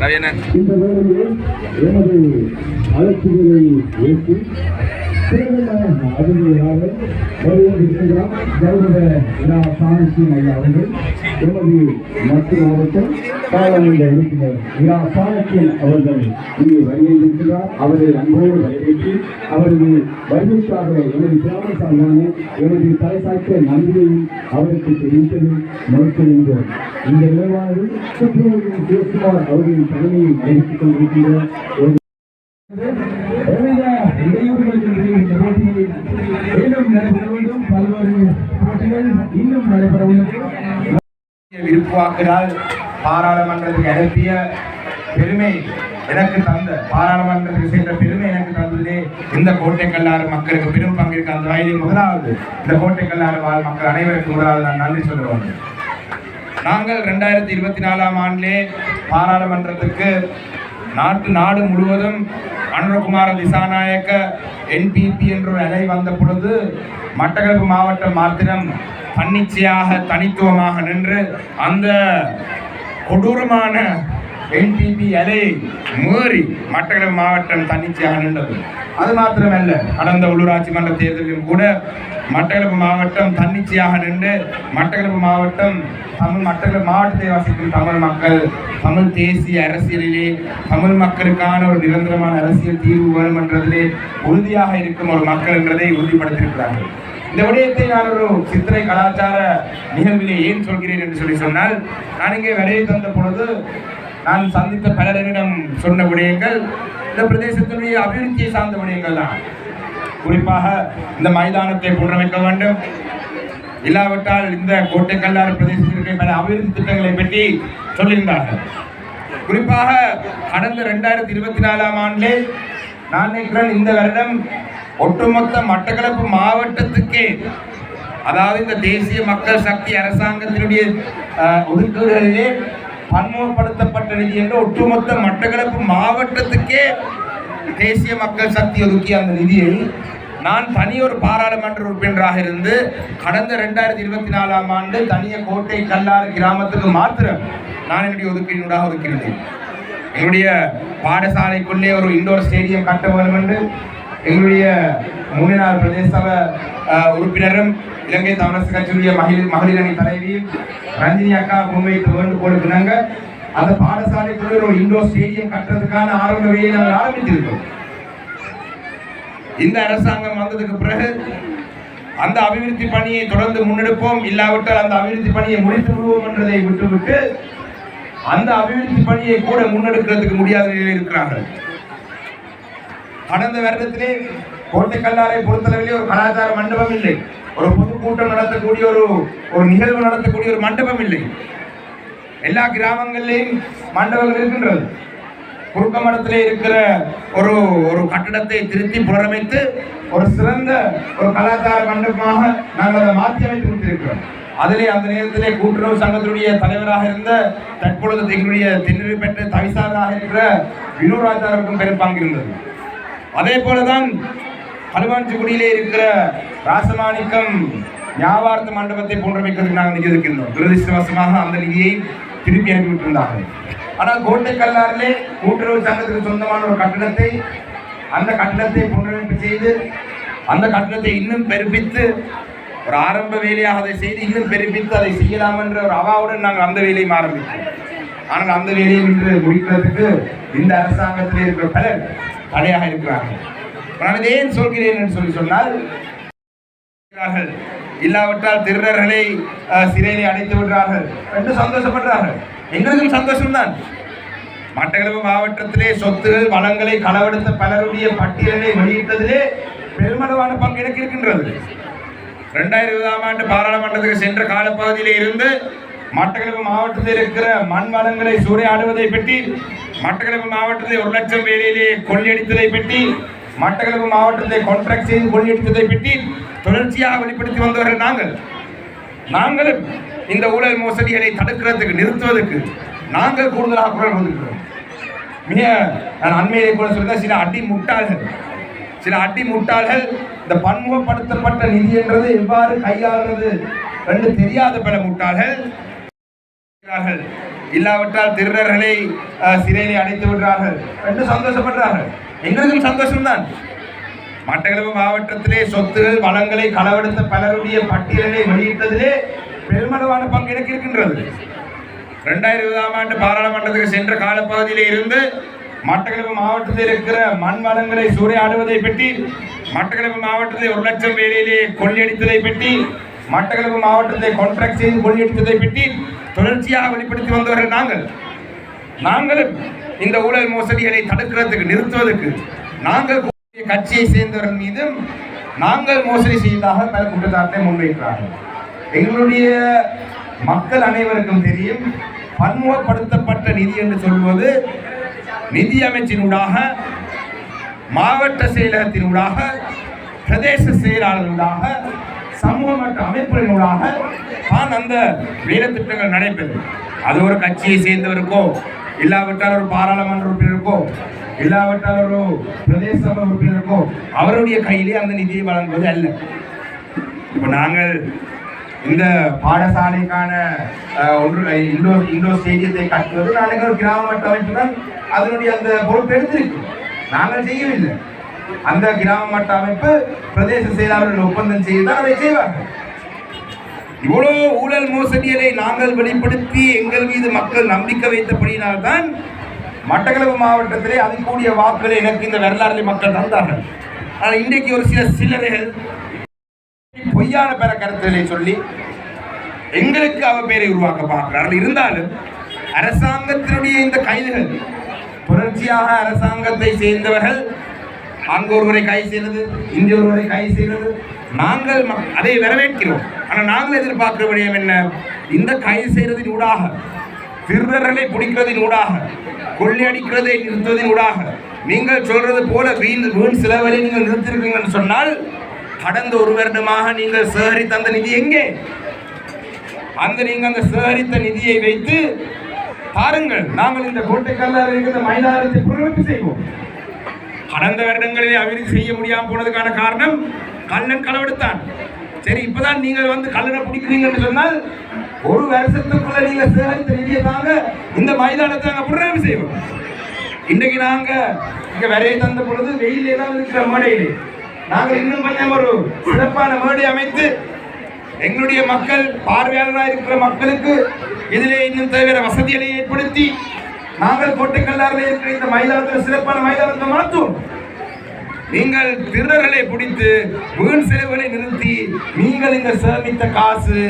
ரவியண்ணன் இந்த வேளையில் எனது அழைப்புகளை ஏற்று தேர்தலாக அதிர்வுகளாக வருவதற்கிறார் கௌரவ இரா சாணக்கியன் ஐயா அவர்கள் எமது மத்திய மாவட்டம் பாராளுமன்ற உறுப்பினர் இரா சாணக்கியன் அவர்கள் இங்கே வருகின்றிருக்கிறார் அவரை அன்போடு வரவேற்று அவரது வருகைக்காக எனது கிராம சார்பான எனது தலைசாய்க்க நன்றியையும் அவருக்கு தெரிவித்தது மறுக்கின்றோம் இந்த விளைவானது சுற்றுலா சிவகுமார் அவர்களின் தலைமையை கொண்டிருக்கின்ற ஒரு எவ்வித இடையூறுகளுக்கு இந்த போட்டியில் மேலும் நடைபெற வேண்டும். பல்வேறு போட்டிகள் இன்னும் நடைபெற உள்ளது. விருப்புவாக்கினால் பாராளுமன்றத்துக்கு அனுப்பிய பெருமை எனக்கு தந்த பாராளுமன்றத்துக்கு சேர்ந்த பெருமை எனக்கு தந்ததே இந்த கோட்டை கல்லாறு மக்களுக்கு பெரும் பங்கிற்கு அந்த வயதில் முதலாவது. இந்த கோட்டை கல்லாறு வாழ் மக்கள் அனைவருக்கும் முதலாவது நான் நன்றி சொல்லுவோம் நாங்கள் ரெண்டாயிரத்தி இருபத்தி நாலாம் ஆண்டிலே பாராளுமன்றத்துக்கு நாட்டு நாடு முழுவதும் அனுரகுமார திசாநாயக்க என்பிபி என்ற ஒரு அலை வந்த பொழுது மட்டக்களப்பு மாவட்டம் மாத்திரம் தன்னிச்சையாக தனித்துவமாக நின்று அந்த கொடூரமான என்பிபி அலை மீறி மட்டக்களப்பு மாவட்டம் தன்னிச்சையாக நின்றது. அது மாத்திரமல்ல கடந்த உள்ளூராட்சி மன்ற தேர்தலிலும் கூட மட்டக்களப்பு மாவட்டம் தன்னிச்சையாக நின்று மட்டக்களப்பு மாவட்டம் தமிழ் மட்டக்களப்பு மாவட்டத்தை வசிக்கும் தமிழ் மக்கள் தமிழ் தேசிய அரசியலிலே தமிழ் மக்களுக்கான ஒரு நிரந்தரமான அரசியல் தீர்வு வேணும் என்றதிலே உறுதியாக இருக்கும் ஒரு மக்கள் என்றதை உறுதிப்படுத்தியிருக்கிறார்கள். இந்த விடயத்தை நான் ஒரு சித்திரை கலாச்சார நிகழ்விலே ஏன் சொல்கிறேன் என்று சொல்லி சொன்னால் நான் இங்கே விடையை தந்த பொழுது நான் சந்தித்த பலரிடம் சொன்ன விடயங்கள் இந்த பிரதேசத்தினுடைய அபிவிருத்தியை சார்ந்த விடயங்கள் தான். குறிப்பாக இந்த மைதானத்தை புனரமைக்க வேண்டும். இல்லாவிட்டால் இந்த கோட்டை கல்லாறு பிரதேசத்திற்கு பல அபிவிருத்தி திட்டங்களை பற்றி சொல்லியிருந்தார்கள். குறிப்பாக கடந்த ரெண்டாயிரத்தி இருபத்தி நாலாம் ஆண்டிலே நான் நினைக்கிறேன் இந்த வருடம் ஒட்டுமொத்த மட்டக்களப்பு மாவட்டத்துக்கே அதாவது இந்த தேசிய மக்கள் சக்தி அரசாங்கத்தினுடைய அஹ், ஒதுக்கீடுகளிலே பன்முகப்படுத்தப்பட்ட நிதி என்று ஒட்டுமொத்த மட்டக்களப்பு மாவட்டத்துக்கே தேசிய மக்கள் சக்தி ஒதுக்கிய அந்த நிதியை நான் தனியொரு பாராளுமன்ற உறுப்பினராக இருந்து கடந்த ரெண்டாயிரத்தி இருபத்தி நாலாம் ஆண்டு தனிய கோட்டை கல்லாறு கிராமத்துக்கு மாத்திரம் நான் என்னுடைய ஒதுக்கீடுடாக ஒதுக்கியிருந்தேன். என்னுடைய பாடசாலைக்குள்ளே ஒரு இண்டோர் ஸ்டேடியம் கட்ட வேண்டும் என்று எங்களுடைய முன்னாள் பிரதேச சபை உறுப்பினரும் இலங்கை தமிழரசு கட்சியுடைய மகளிர் மகளிர் அணி தலைவியும் ரஞ்சினி அக்கா முன்வைத்து வேண்டு கொடுக்கிறாங்க அந்த பாடசாலைக்குள்ள ஒரு இண்டோர் ஸ்டேடியம் கட்டுறதுக்கான ஆரம்ப வேலையை நாங்கள் ஆரம்பித்திருக்கோம் இந்த அரசாங்கம் வந்ததுக்கு பிறகு அந்த அபிவிருத்தி பணியை தொடர்ந்து முன்னெடுப்போம். இல்லாவிட்டால் அந்த அபிவிருத்தி பணியை முடித்து விடுவோம் என்றதை விட்டுவிட்டு அந்த அபிவிருத்தி பணியை கூட முன்னெடுக்கிறதுக்கு முடியாத நிலையில் இருக்கிறார்கள். கடந்த வருடத்திலே கோட்டைக்கல்லாரை பொறுத்தளவிலே ஒரு கலாச்சார மண்டபம் இல்லை. ஒரு பொதுக்கூட்டம் நடத்தக்கூடிய ஒரு ஒரு நிகழ்வு நடத்தக்கூடிய ஒரு மண்டபம் இல்லை. எல்லா கிராமங்களிலேயும் மண்டபங்கள் இருக்கின்றது. குறுக்கமடத்திலே இருக்கிற ஒரு ஒரு கட்டடத்தை திருத்தி புனரமைத்து ஒரு சிறந்த ஒரு கலாச்சார மண்டபமாக நாங்கள் அதை மாற்றி அமைத்து கொடுத்திருக்கிறோம். அதிலே அந்த நேரத்திலே கூட்டுறவு சங்கத்தினுடைய தலைவராக இருந்த தற்பொழுது எங்களுடைய தென்னிலை பெற்ற தவிசாராக இருக்கிற வினோராஜாருக்கும் பெரும் பங்கு இருந்தது அதே போலதான் ஹனுமான்சிக்குடியிலே இருக்கிற ராசமாணிக்கம் ஞாபார்த்த மண்டபத்தை போன்றமைக்கிறதுக்கு நாங்கள் நிதி இருக்கின்றோம் துரதிருஷ்டவசமாக அந்த நிதியை திருப்பி அனுப்பிவிட்டிருந்தார்கள். ஆனால் கோட்டை கல்லாரிலே கூட்டுறவு சங்கத்துக்கு சொந்தமான ஒரு கட்டணத்தை அந்த கட்டணத்தை புனரமைப்பு செய்து அந்த கட்டணத்தை இன்னும் பெருப்பித்து ஒரு ஆரம்ப வேலையாக அதை செய்து இன்னும் பெருப்பித்து அதை செய்யலாம் என்ற ஒரு அவாவுடன் நாங்கள் அந்த வேலையும் ஆரம்பித்தோம் ஆனால் அந்த வேலையை விட்டு முடிக்கிறதுக்கு இந்த அரசாங்கத்தில் இருக்கிற பலர் தடையாக இருக்கிறார்கள். நான் இதை ஏன் சொல்கிறேன் என்று சொல்லி சொன்னால் இல்லாவிட்டால் திருடர்களை சிறையிலே அடைத்து விடுறார்கள் என்று சந்தோஷப்படுறார்கள் எங்களுக்கும் சந்தோஷம்தான். மட்டக்களப்பு மாவட்டத்திலே சொத்துகள் வளங்களை களவெடுத்த பலருடைய பட்டியலை வெளியிட்டதிலே பெருமளவான பங்கு எனக்கு இருக்கின்றது. ரெண்டாயிரம் இருபதாம் ஆண்டு பாராளுமன்றத்துக்கு சென்ற காலப்பகுதியிலே இருந்து மட்டக்களப்பு மாவட்டத்தில் இருக்கிற மண் வளங்களை சூறையாடுவதை பற்றி மட்டக்களப்பு மாவட்டத்தை ஒரு லட்சம் வேலையிலே கொள்ளையடித்ததை பற்றி மட்டக்களப்பு மாவட்டத்தை கான்ட்ராக்ட் செய்து கொள்ளையடித்ததை பற்றி தொடர்ச்சியாக வெளிப்படுத்தி வந்தவர்கள் நாங்கள். நாங்களும் இந்த ஊழல் மோசடிகளை தடுக்கிறதுக்கு நிறுத்துவதற்கு நாங்கள் கூடுதலாக குரல் கொடுக்கிறோம். மிக நான் அண்மையிலே கூட சொல்ல சில அடி முட்டாள்கள் சில அடி முட்டாள்கள் இந்த பன்முகப்படுத்தப்பட்ட நிதி என்றது எவ்வாறு கையாளுறது என்று தெரியாத பல முட்டாள்கள் விட்டார்கள். இல்லாவிட்டால் திருடர்களை சிறையிலே அடைத்து விடுறார்கள் என்று சந்தோஷப்படுறார்கள் எங்களுக்கும் சந்தோஷம்தான். மட்டக்களப்பு மாவட்டத்திலே சொத்துகள் வளங்களை களவெடுத்த பலருடைய பட்டியலை வெளியிட்டதிலே பெருமளவான பங்கு எனக்கு இருக்கின்றது. ரெண்டாயிரம் இருபதாம் ஆண்டு பாராளுமன்றத்துக்கு சென்ற காலப்பகுதியிலே இருந்து மட்டக்களப்பு மாவட்டத்தில் இருக்கிற மண் வளங்களை சூறையாடுவதை பற்றி மட்டக்களப்பு மாவட்டத்தில் ஒரு லட்சம் வேலையிலே கொள்ளையடித்ததை பற்றி மட்டக்களப்பு மாவட்டத்தை கான்ட்ராக்ட் செய்து கொள்ளையடித்ததை பற்றி தொடர்ச்சியாக வெளிப்படுத்தி வந்தவர்கள் நாங்கள். நாங்களும் இந்த ஊழல் மோசடிகளை தடுக்கிறதுக்கு நிறுத்துவதற்கு நாங்கள் கட்சியை சேர்ந்தவர்கள் மீதும் நாங்கள் மோசடி செய்ததாக பல குற்றச்சாட்டை முன்வைக்கிறார்கள். எங்களுடைய மக்கள் அனைவருக்கும் தெரியும் பன்முகப்படுத்தப்பட்ட நிதி என்று சொல்வது நிதி அமைச்சினூடாக மாவட்ட செயலகத்தினூடாக பிரதேச செயலாளர்களூடாக சமூக மட்ட அமைப்புகளினூடாக தான் அந்த வேலை திட்டங்கள் நடைபெறும். அது ஒரு கட்சியை சேர்ந்தவருக்கோ இல்லாவிட்டால் ஒரு பாராளுமன்ற உறுப்பினருக்கோ இல்லாவிட்டால் ஒரு பிரதேச சபை உறுப்பினருக்கோ அவருடைய கையிலே அந்த நிதியை வழங்குவது அல்ல. இப்போ நாங்கள் இந்த பாடசாலைக்கான அஹ், ஒன்று இண்டோர் இண்டோர் ஸ்டேடியத்தை கட்டுவது நாளைக்கு ஒரு கிராம மட்ட அமைப்பு தான் அதனுடைய அந்த பொறுப்பு எடுத்திருக்கு. நாங்கள் செய்யவில்லை. அந்த கிராம மட்ட அமைப்பு பிரதேச செயலாளர்கள் ஒப்பந்தம் செய்துதான் அதை செய்வார்கள். இவ்வளவு ஊழல் மோசடிகளை நாங்கள் வெளிப்படுத்தி எங்கள் மீது மக்கள் நம்பிக்கை வைத்தபடியினால்தான் மட்டக்களப்பு மாவட்டத்திலே அதிகூடிய வாக்குகளை எனக்கு இந்த வரலாறு மக்கள் தந்தார்கள். ஆனால் இன்றைக்கு ஒரு சில சிலரைகள் பொய்யான பெற கருத்துக்களை சொல்லி எங்களுக்கு அவ பேரை உருவாக்க பார்க்கிறார்கள் இருந்தாலும் அரசாங்கத்தினுடைய இந்த கைதுகள் தொடர்ச்சியாக அரசாங்கத்தை சேர்ந்தவர்கள் அங்கு ஒருவரை கை செய்கிறது இங்கே ஒருவரை கை செய்கிறது. நாங்கள் அதை வரவேற்கிறோம். ஆனால் நாங்கள் எதிர்பார்க்கிற விடயம் என்ன? இந்த கை செய்கிறதின் ஊடாக திருடர்களை பிடிக்கிறதின் ஊடாக கொள்ளையடிக்கிறதை நிறுத்துவதின் ஊடாக நீங்கள் சொல்றது போல வீண் வீண் சிலவரை நீங்கள் நிறுத்திருக்கீங்கன்னு சொன்னால் கடந்த ஒரு வருடமாக நீங்கள் சேகரித்த அந்த நிதி எங்கே? அந்த நீங்க அந்த சேகரித்த நிதியை வைத்து பாருங்கள் நாங்கள் இந்த கோட்டைக்கல்லால் இருக்கிற மைதானத்தை புனரமைப்பு செய்வோம். கடந்த வருடங்களிலே அபிவிருத்தி செய்ய முடியாம போனதுக்கான காரணம் கள்ளன் களவெடுத்தான் சரி இப்பதான் நீங்கள் வந்து கல்லனை பிடிக்கிறீங்கன்னு சொன்னால் ஒரு வருஷத்துக்குள்ள நீங்க சேகரித்த நிதியை தாங்க இந்த மைதானத்தை நாங்க புனரமைப்பு செய்வோம். இன்றைக்கு நாங்க இங்க வரைய தந்த பொழுது வெயிலே தான் இருக்கிற மேடையிலே. நாங்கள் இன்னும் கொஞ்சம் ஒரு சிறப்பான மேடை அமைத்து எங்களுடைய மக்கள் பார்வையாளராக இருக்கிற மக்களுக்கு இதிலே இன்னும் தேவையான வசதிகளை ஏற்படுத்தி நாங்கள் கோட்டைக்கல்லாரில் இருக்கிற இந்த மைதானத்தில் சிறப்பான மைதானத்தை மாற்றும். நீங்கள் திருடர்களை பிடித்து வீண் செலவுகளை நிறுத்தி நீங்கள் இங்க சேமித்த காசு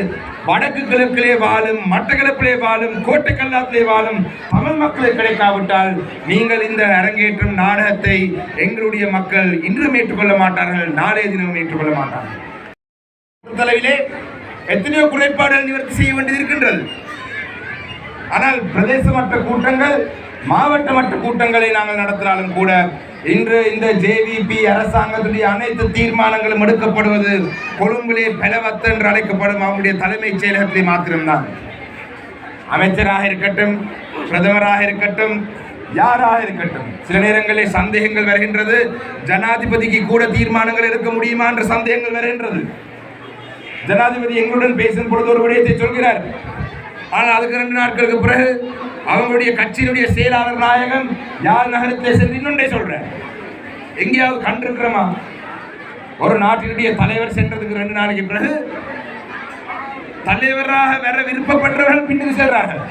வடக்கு கிழக்கிலே வாழும் மட்டக்களப்பிலே வாழும் கோட்டைக்கல்லாத்திலே வாழும் தமிழ் மக்களுக்கு கிடைக்காவிட்டால் நீங்கள் இந்த அரங்கேற்றும் நாடகத்தை எங்களுடைய மக்கள் இன்றும் ஏற்றுக்கொள்ள மாட்டார்கள் நாளைய தினமும் ஏற்றுக்கொள்ள மாட்டார்கள். தலைவிலே எத்தனையோ குறைபாடுகள் நிவர்த்தி செய்ய வேண்டியது இருக்கின்றது. ஆனால் பிரதேச மட்ட கூட்டங்கள் மாவட்ட மட்ட கூட்டங்களை நாங்கள் நடத்தினாலும் கூட இன்று இந்த ஜேவிபி அரசாங்கத்துடைய அனைத்து தீர்மானங்களும் எடுக்கப்படுவது கொழும்பிலே பெலவத்து என்று அழைக்கப்படும் அவருடைய தலைமைச் செயலகத்திலே மாத்திரம்தான். அமைச்சராக இருக்கட்டும் பிரதமராக இருக்கட்டும் யாராக இருக்கட்டும் சில நேரங்களில் சந்தேகங்கள் வருகின்றது. ஜனாதிபதிக்கு கூட தீர்மானங்கள் எடுக்க முடியுமா என்ற சந்தேகங்கள் வருகின்றது. ஜனாதிபதி எங்களுடன் பேசும் பொழுது ஒரு விடயத்தை சொல்கிறார். ஆனால் அதுக்கு ரெண்டு நாட்களுக்கு பிறகு அவங்களுடைய கட்சியினுடைய செயலாளர் நாயகம் யார் நகரத்தை சென்று இன்னொன்றே சொல்றேன் எங்கேயாவது கண்டிருக்கிறோமா? ஒரு நாட்டினுடைய தலைவர் சென்றதுக்கு ரெண்டு நாளைக்கு பிறகு தலைவராக வர விருப்பப்பட்டவர்கள் பின்னுக்கு செல்றார்கள்.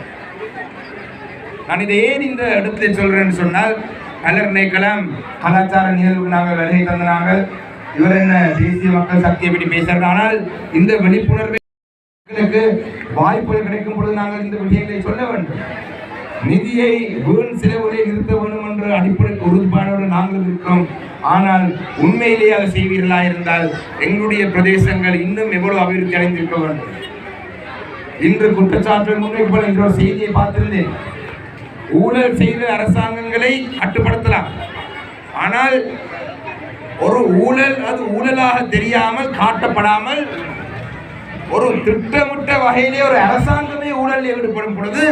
நான் இதை ஏன் இந்த இடத்துல சொல்றேன்னு சொன்னால் கலர் நினைக்கலாம் கலாச்சார நிகழ்வுக்கு நாங்கள் வருகை தந்தனாங்க இவர் என்ன தேசிய மக்கள் சக்தியை பற்றி பேசுறாரு. ஆனால் இந்த விழிப்புணர்வை மக்களுக்கு வாய்ப்புகள் கிடைக்கும் பொழுது நாங்கள் இந்த விஷயங்களை சொல்ல வேண்டும். நிதியை வீண் செலவுகளை நிறுத்த வேண்டும் என்ற அடிப்படை உறுதிப்பாடோடு நாங்கள் இருக்கிறோம் ஆனால் உண்மையிலேயே அதை செய்வீர்களா இருந்தால் எங்களுடைய பிரதேசங்கள் இன்னும் எவ்வளவு அபிவிருத்தி அடைந்திருக்க வேண்டும். இன்று குற்றச்சாட்டுகள் முன்வைக்கப்படும் என்ற ஒரு செய்தியை பார்த்திருந்தேன். ஊழல் செய்த அரசாங்கங்களை கட்டுப்படுத்தலாம். ஆனால் ஒரு ஊழல் அது ஊழலாக தெரியாமல் காட்டப்படாமல் ஒரு திட்டமிட்ட வகையிலே ஒரு அரசாங்கமே ஊழலில் ஈடுபடும் பொழுது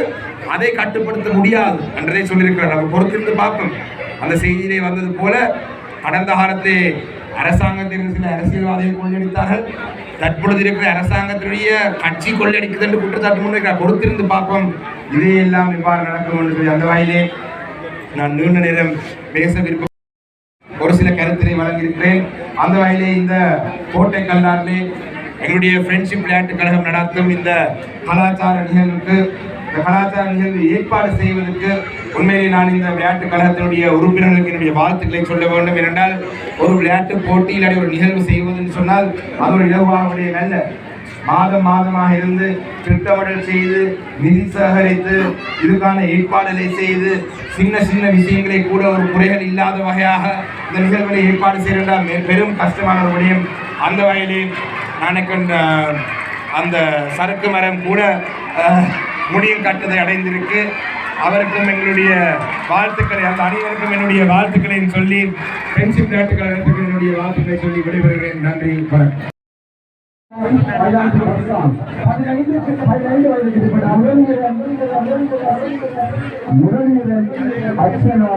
அதை கட்டுப்படுத்த முடியாது என்றதை சொல்லியிருக்கிறார். நம்ம பொறுத்திருந்து பார்ப்போம். அந்த செய்தியிலே வந்தது போல கடந்த காலத்திலே அரசாங்கத்தின் சில அரசியல்வாதிகள் கொள்ளடித்தார்கள். தற்பொழுது இருக்கிற அரசாங்கத்தினுடைய கட்சி கொள்ளடிக்குது என்று குற்றச்சாட்டு முன்வைக்கிறார். பொறுத்திருந்து பார்ப்போம். இதையெல்லாம் இவ்வாறு நடக்கும் என்று சொல்லி அந்த வகையிலே நான் நீண்ட நேரம் பேச விருப்பம் ஒரு சில கருத்தினை வழங்கியிருக்கிறேன். அந்த வகையிலே இந்த கோட்டை கல்லாரிலே எங்களுடைய ஃப்ரெண்ட்ஷிப் விளையாட்டு கழகம் நடத்தும் இந்த கலாச்சார நிகழ்வுக்கு இந்த கலாச்சார நிகழ்வு ஏற்பாடு செய்வதற்கு உண்மையிலே நான் இந்த விளையாட்டு கழகத்தினுடைய உறுப்பினர்களுக்கு என்னுடைய வாழ்த்துக்களை சொல்ல வேண்டும். ஏனென்றால் ஒரு விளையாட்டு போட்டியில் ஒரு நிகழ்வு செய்வதுன்னு சொன்னால் அது ஒரு இலவாவுடைய நல்ல. மாதம் மாதமாக இருந்து திட்டமிடல் செய்து நிதி சேகரித்து இதுக்கான ஏற்பாடுகளை செய்து சின்ன சின்ன விஷயங்களை கூட ஒரு குறைகள் இல்லாத வகையாக இந்த நிகழ்வுகளை ஏற்பாடு செய்யறால் பெரும் கஷ்டமான ஒரு விடயம். அந்த வகையிலே நாளைக்கு uh, அந்த சரக்கு சறுக்கு மரம் கூட uh, முடியும் கட்டுதை அடைந்திருக்கு. அவருக்கும் எங்களுடைய வாழ்த்துக்களை அந்த அனைவருக்கும் என்னுடைய வாழ்த்துக்களை சொல்லி ஃப்ரெண்ட்ஷிப் நாட்டுகள் என்னுடைய வாழ்த்துக்களை சொல்லி விடைபெறுகிறேன். நன்றி வணக்கம். முரளிதரன் அர்ச்சனா